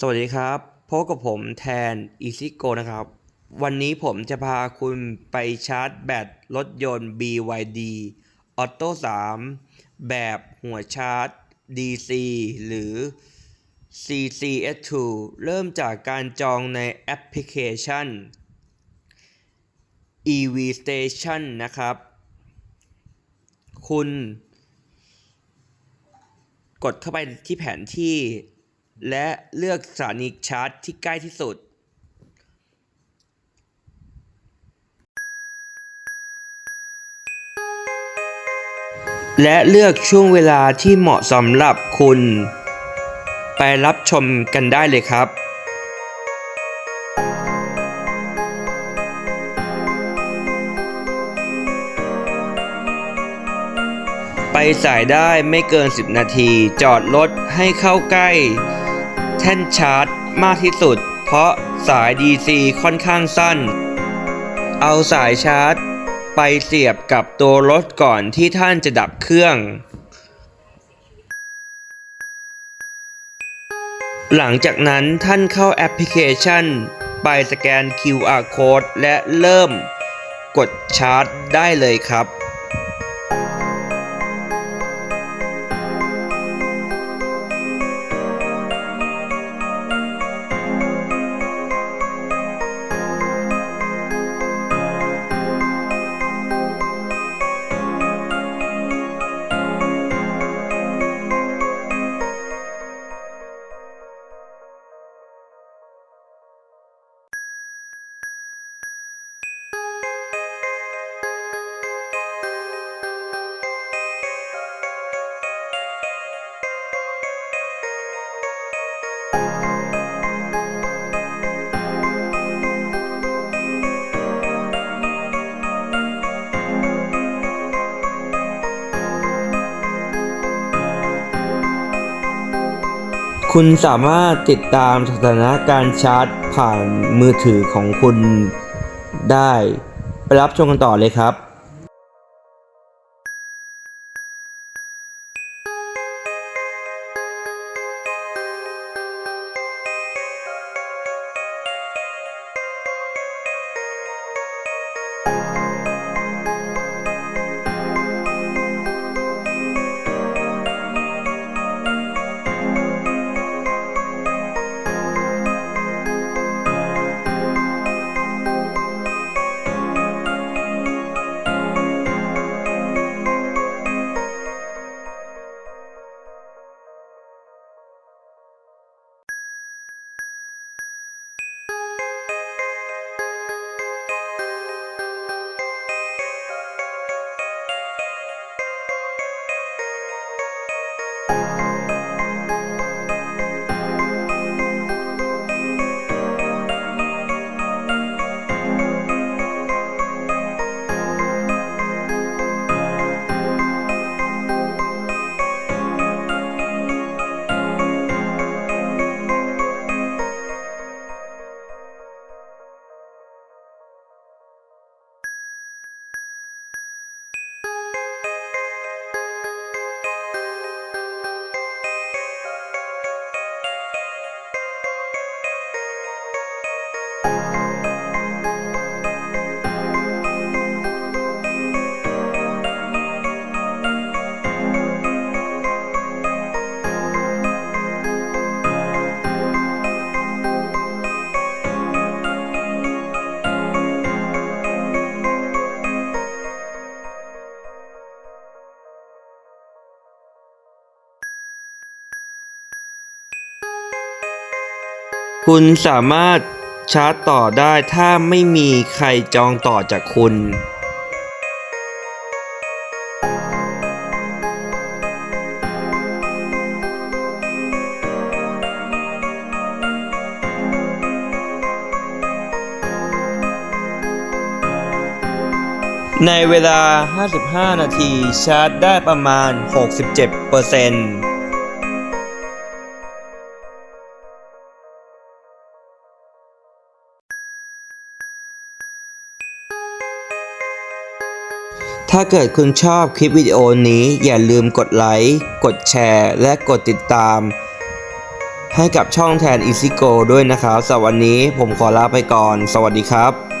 สวัสดีครับพบกับผมแทน EasyGo นะครับ วันนี้ผมจะพาคุณไปชาร์จแบตรถยนต์ BYD Auto 3 แบบหัวชาร์จ DC หรือ CCS2 เริ่มจากการจองในแอปพลิเคชัน EV Station นะครับ คุณ กดเข้าไปที่แผนที่ และเลือกสถานีชาร์จที่ใกล้ที่สุด และเลือกช่วงเวลาที่เหมาะสำหรับคุณ ไปรับชมกันได้เลยครับไปสายได้ไม่เกิน 10 นาที จอดรถให้เข้าใกล้ แท่นชาร์จมากที่สุด เพราะสาย DC ค่อนข้างสั้น เอาสายชาร์จ ไปเสียบกับตัวรถก่อนที่ท่านจะดับเครื่อง หลังจากนั้นท่านเข้าแอปพลิเคชัน ไปสแกน QR code และเริ่มกดชาร์จได้เลยครับ คุณสามารถติดตามสถานะการชาร์จผ่านมือถือของคุณได้ ไปรับชมกันต่อเลยครับ คุณสามารถชาร์จต่อได้ถ้าไม่มีใครจองต่อจากคุณ ในเวลา 55 นาทีชาร์จได้ประมาณ 67%เปอร์เซ็นต์ ถ้าเกิดคุณชอบคลิปวิดีโอนี้อย่าลืมกดไลค์ กดแชร์ และกดติดตาม ให้กับช่องแทนอิซิโกด้วยนะครับสำหรับวันนี้ผมขอลาไปก่อน สวัสดีครับ